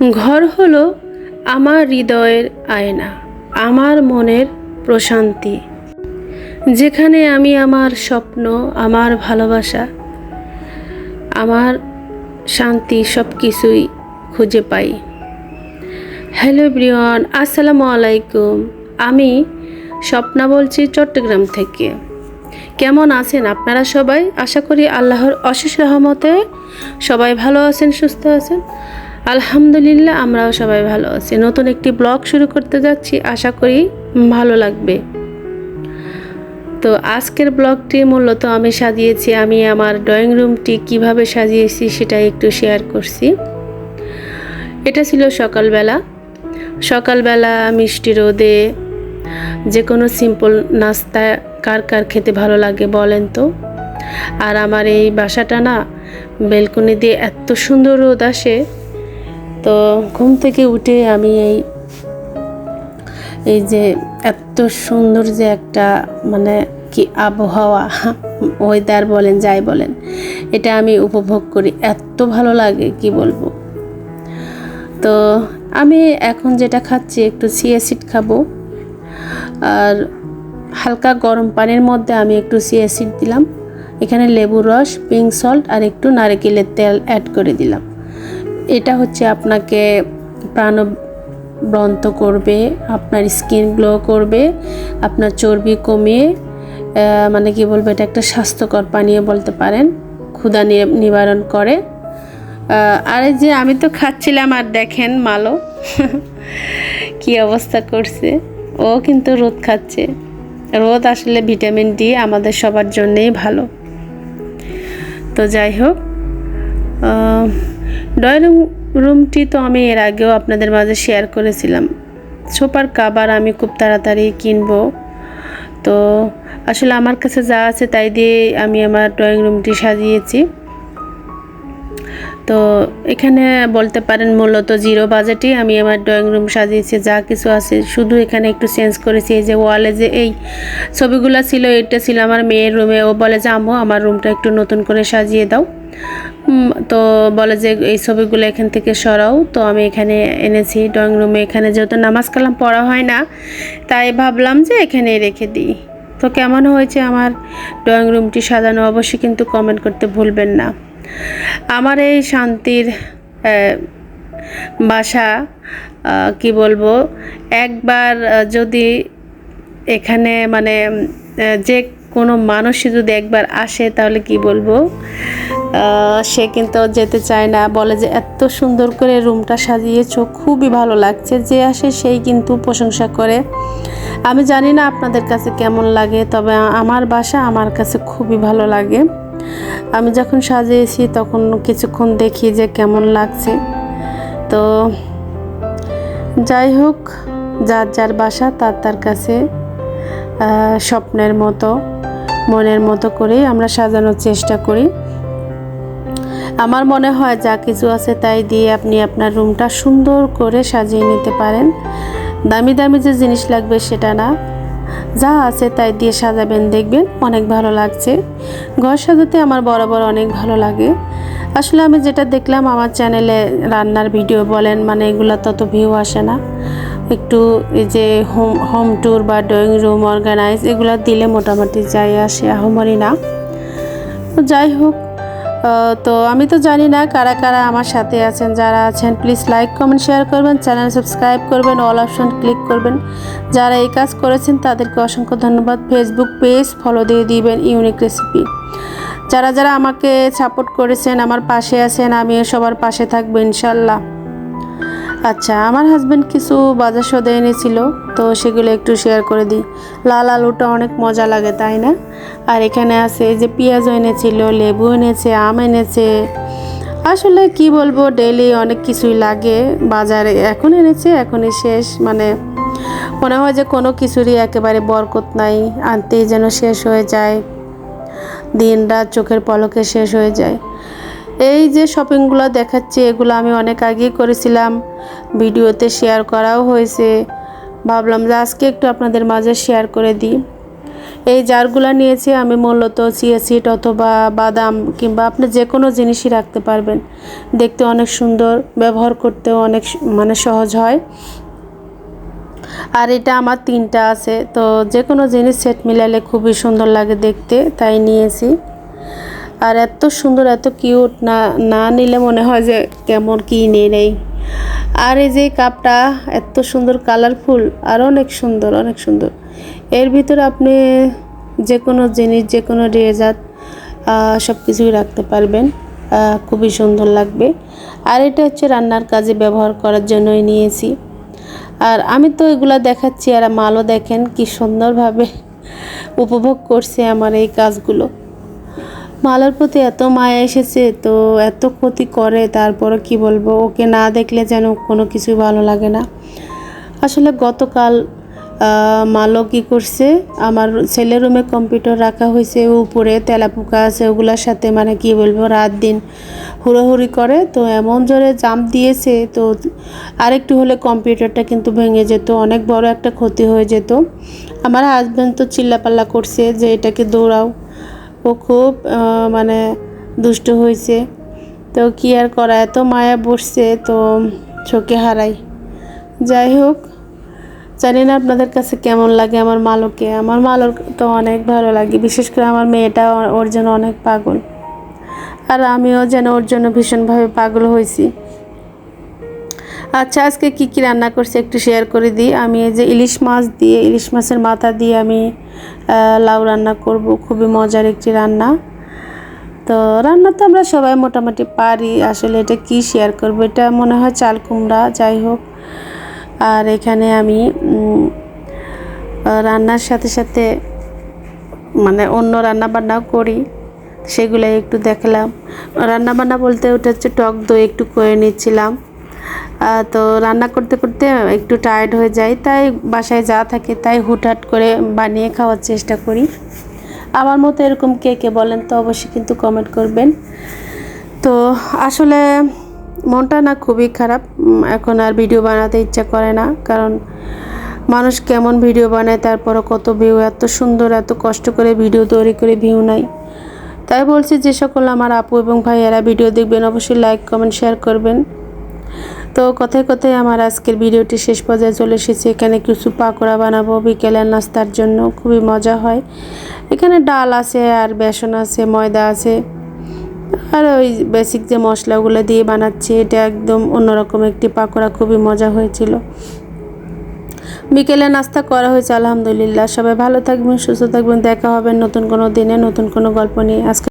ঘর হলো আমার হৃদয়ের আয়না, আমার মনের প্রশান্তি। যেখানে আমি আমার স্বপ্ন, আমার ভালোবাসা, আমার শান্তি সব কিছুই খুঁজে পাই। হ্যালো ব্রিয়ন আসসালামু আলাইকুম। আমি স্বপ্না বলছি চট্টগ্রাম থেকে। কেমন আছেন আপনারা সবাই? আশা করি আল্লাহর অশেষ রহমতে সবাই ভালো আছেন, সুস্থ আছেন। আলহামদুলিল্লাহ, আমরাও সবাই ভালো আছি। নতুন একটি ব্লগ শুরু করতে যাচ্ছি, আশা করি ভালো লাগবে। তো আজকের ব্লগটি মূলত আমি সাজিয়েছি, আমি আমার ড্রয়িং রুমটি কীভাবে সাজিয়েছি সেটা একটু শেয়ার করছি। এটা ছিল সকালবেলা। সকালবেলা মিষ্টি রোদে যে কোনো সিম্পল নাস্তা কার কার খেতে ভালো লাগে বলেন তো। আর আমার এই বাসাটা না, বেলকনি দিয়ে এত সুন্দর রোদ আসে তো ঘুম থেকে উঠে আমি এই এই যে এত সুন্দর যে একটা মানে কি আবহাওয়া ওয়েদার বলেন, যাই বলেন, এটা আমি উপভোগ করি। এত ভালো লাগে, কি বলব? তো আমি এখন যেটা খাচ্ছি, একটু সিয়াসিড খাব। আর হালকা গরম পানির মধ্যে আমি একটু সিয়াসিড দিলাম। এখানে লেবুর রস পিঙ্ক সল্ট আর একটু নারকেলের তেল অ্যাড করে দিলাম। এটা হচ্ছে আপনাকে প্রাণ প্রাণবন্ত করবে, আপনার স্কিন গ্লো করবে, আপনার চর্বি কমিয়ে মানে কি বলব, এটা একটা স্বাস্থ্যকর পানীয় বলতে পারেন, ক্ষুধা নিবারণ করে। আর এই যে আমি তো খাচ্ছিলাম আর দেখেন মালো, কি অবস্থা করছে। ও কিন্তু রোদ খাচ্ছে। রোদ আসলে ভিটামিন ডি আমাদের সবার জন্যেই ভালো। তো যাই হোক ড্রয়িং রুমটি তো আমি এর আগেও আপনাদের মাঝে শেয়ার করেছিলাম। সোপার কাবার আমি খুব তাড়াতাড়ি কিনবো। তো আসলে আমার কাছে যা আছে তাই দিয়ে আমি আমার ড্রয়িং রুমটি সাজিয়েছি। তো এখানে বলতে পারেন মূলত জিরো বাজেটই আমি আমার ড্রয়িং রুম সাজিয়েছি, যা কিছু আছে। শুধু এখানে একটু চেঞ্জ করেছি, এই যে ওয়ালে যে এই ছবিগুলো ছিল, এটা ছিল আমার মেয়ের রুমে ও বলে যে আমো আমার রুমটা একটু নতুন করে সাজিয়ে দাও। তো বলে যে এই ছবিগুলো এখান থেকে সরাও। তো আমি এখানে এনেছি ড্রয়িং রুমে এখানে যেহেতু নামাজ কালাম পড়া হয় না, তাই ভাবলাম যে এখানে রেখে দিই। তো কেমন হয়েছে আমার ড্রয়িং রুমটি সাজানো অবশ্যই কিন্তু কমেন্ট করতে ভুলবেন না। আমার এই শান্তির বাসা কি বলব, একবার যদি এখানে মানে যে কোনো মানুষই যদি একবার আসে তাহলে কি বলব? সে কিন্তু যেতে চায় না, বলে যে এত সুন্দর করে রুমটা সাজিয়েছ, খুবই ভালো লাগছে, যে আসে সেই কিন্তু প্রশংসা করে। আমি জানি না আপনাদের কাছে কেমন লাগে, তবে আমার বাসা আমার কাছে খুবই ভালো লাগে। আমি যখন সাজিয়েছি তখন কিছুক্ষণ দেখি যে কেমন লাগছে। তো যাই হোক, যার যার বাসা তার তার কাছে স্বপ্নের মতো, মনের মতো করেই আমরা সাজানোর চেষ্টা করি। আমার মনে হয় যা কিছু আছে তাই দিয়ে আপনি আপনার রুমটা সুন্দর করে সাজিয়ে নিতে পারেন। দামি দামি যে জিনিস লাগবে সেটা না। যা আছে তাই দিয়ে সাজাবেন, দেখবেন অনেক ভালো লাগছে। ঘর সাজাতে আমার বরাবর অনেক ভালো লাগে। আসলে আমি যেটা দেখলাম, আমার চ্যানেলে রান্নার ভিডিও বলেন মানে এগুলো তত ভিউ আসে না। একটু এই যে হোম হোম ট্যুর বা ড্রয়িং রুম অর্গানাইজ এগুলো দিলে মোটামুটি যাই আসে, আহমরি না। যাই হোক তো আমি তো জানি না কারা কারা আমার সাথে আছেন, যারা আছেন প্লিজ লাইক কমেন্ট শেয়ার করবেন চ্যানেল সাবস্ক্রাইব করবেন অল অপশন ক্লিক করবেন। যারা এই কাজ করেছেন, তাদেরকে অসংখ্য ধন্যবাদ। ফেসবুক পেজ ফলো দিয়ে দিবেন ইউনিক রেসিপি যারা যারা আমাকে সাপোর্ট করেছেন, আমার পাশে আছেন, আমিও সবার পাশে থাকব, ইনশাল্লাহ। আচ্ছা আমার হাজব্যান্ড কিছু বাজার সদে এনেছিল, তো সেগুলো একটু শেয়ার করে দিই। লাল আলুটা অনেক মজা লাগে, তাই না? আর এখানে আছে যে পেঁয়াজও এনেছিল লেবু এনেছে, আম এনেছে। আসলে কি বলব ডেলি অনেক কিছুই লাগে। বাজারে এখন এনেছে, এখনই শেষ। মানে মনে হয় যে কোনো কিছুরই একেবারে বরকত নাই, আনতেই যেন শেষ হয়ে যায়। দিন রাত চোখের পলকে শেষ হয়ে যায়। এই যে শপিংগুলো দেখাচ্ছি, এগুলো আমি অনেক আগেই করেছিলাম। ভিডিওতে শেয়ার করাও হয়েছে। ভাবলাম যে আজকে একটু আপনাদের মাঝে শেয়ার করে দিই। এই জারগুলো নিয়েছি আমি মূলত চিয়া সিড অথবা বাদাম কিংবা আপনি যে কোনো জিনিসই রাখতে পারবেন। দেখতে অনেক সুন্দর, ব্যবহার করতেও অনেক মানে সহজ হয়। আর এটা আমার তিনটা আছে, তো যে কোনো জিনিস সেট মিলালে খুবই সুন্দর লাগে দেখতে, তাই নিয়েছি। আর এত সুন্দর, এত কিউট না না নিলে মনে হয় যে কেমন কি নিয়ে নেই। আর এই যে কাপটা, এত সুন্দর কালারফুল আর অনেক সুন্দর অনেক সুন্দর। এর ভিতরে আপনি যে কোনো জিনিস যে কোনো রেজাত সব কিছুই রাখতে পারবেন। খুবই সুন্দর লাগবে। আর এটা হচ্ছে রান্নার কাজে ব্যবহার করার জন্যই নিয়েছি। আর আমি তো এগুলো দেখাচ্ছি, আর মালও দেখেন কি সুন্দরভাবে উপভোগ করছে আমার এই কাজগুলো। মালার প্রতি এত মায়া এসেছে তো এত ক্ষতি করে তারপরে কি বলব? ওকে না দেখলে যেন কোনো কিছুই ভালো লাগে না। আসলে গতকাল আহ, মালো কি করছে? আমার ছেলের রুমে কম্পিউটার রাখা হয়েছে উপরে তেলাপোকা আছে ওগুলোর সাথে মানে কি বলব রাত দিন হুড়োহুড়ি করে তো এমন জোরে জাম্প দিয়েছে তো আরেকটু হলে কম্পিউটারটা কিন্তু ভেঙে যেত অনেক বড় একটা ক্ষতি হয়ে যেত। আমার হাজব্যান্ড তো চিল্লাপাল্লা করছে যে এটাকে দৌড়াও। খুব মানে দুষ্ট হয়েছে তো কি আর করা, এত মায়া বসছে, তো চোখে হারাই। যাই হোক, জানি না আপনাদের কাছে কেমন লাগে আমার মালকে। আমার মালক তো অনেক ভালো লাগে, বিশেষ করে আমার মেয়েটা ওর জন্য অনেক পাগল। আর আমিও যেন ওর জন্য ভীষণভাবে পাগল হয়েছি আচ্ছা আজকে কি কি রান্না করছি একটু শেয়ার করে দিই। আমি এই যে ইলিশ মাছ দিয়ে, ইলিশ মাছের মাথা দিয়ে আমি লাউ রান্না করব। খুবই মজার একটি রান্না। তো রান্না তো আমরা সবাই মোটামুটি পারি। আসলে এটা কি শেয়ার করব? এটা মনে হয় চাল কুমড়া, যাই হোক। আর এখানে আমি রান্নার সাথে সাথে মানে অন্য রান্না বান্নাও করি। সেগুলাই একটু দেখলাম। রান্না বান্না বলতে ওটা হচ্ছে টক দই একটু করে নিচ্ছিলাম। তো রান্না করতে করতে একটু টায়ার্ড হয়ে যায় তাই বাসায় যা থাকে তাই হুটহাট করে বানিয়ে খাওয়ার চেষ্টা করি। আমার মতো এরকম কে কে বলেন তো অবশ্যই কিন্তু কমেন্ট করবেন। তো আসলে মনটা না খুবই খারাপ এখন আর ভিডিও বানাতে ইচ্ছা করে না, কারণ মানুষ কেমন ভিডিও বানায়, তারপরও কত ভিউ এত সুন্দর, এত কষ্ট করে ভিডিও তৈরি করে ভিউ নাই তাই বলছি যে সকল আমার আপু এবং ভাইয়েরা ভিডিও দেখবেন, অবশ্যই লাইক কমেন্ট শেয়ার করবেন। তো কথায় কথায় আমার আজকের ভিডিওটি শেষ পর্যায়ে চলে এসেছে। এখানে কিছু পাকোড়া বানাবো, বিকেলের নাস্তার জন্য। খুবই মজা হয়। এখানে ডাল আছে আর বেসন আছে, ময়দা আছে। আর ওই বেসিক যে মশলাগুলো দিয়ে বানাচ্ছি, এটা একদম অন্যরকম একটি পাকোড়া। খুবই মজা হয়েছিল। বিকেলে নাস্তা করা হয়েছে, আলহামদুলিল্লাহ। সবাই ভালো থাকবেন, সুস্থ থাকবেন। দেখা হবে নতুন কোনো দিনে নতুন কোনো গল্প নিয়ে। আজকে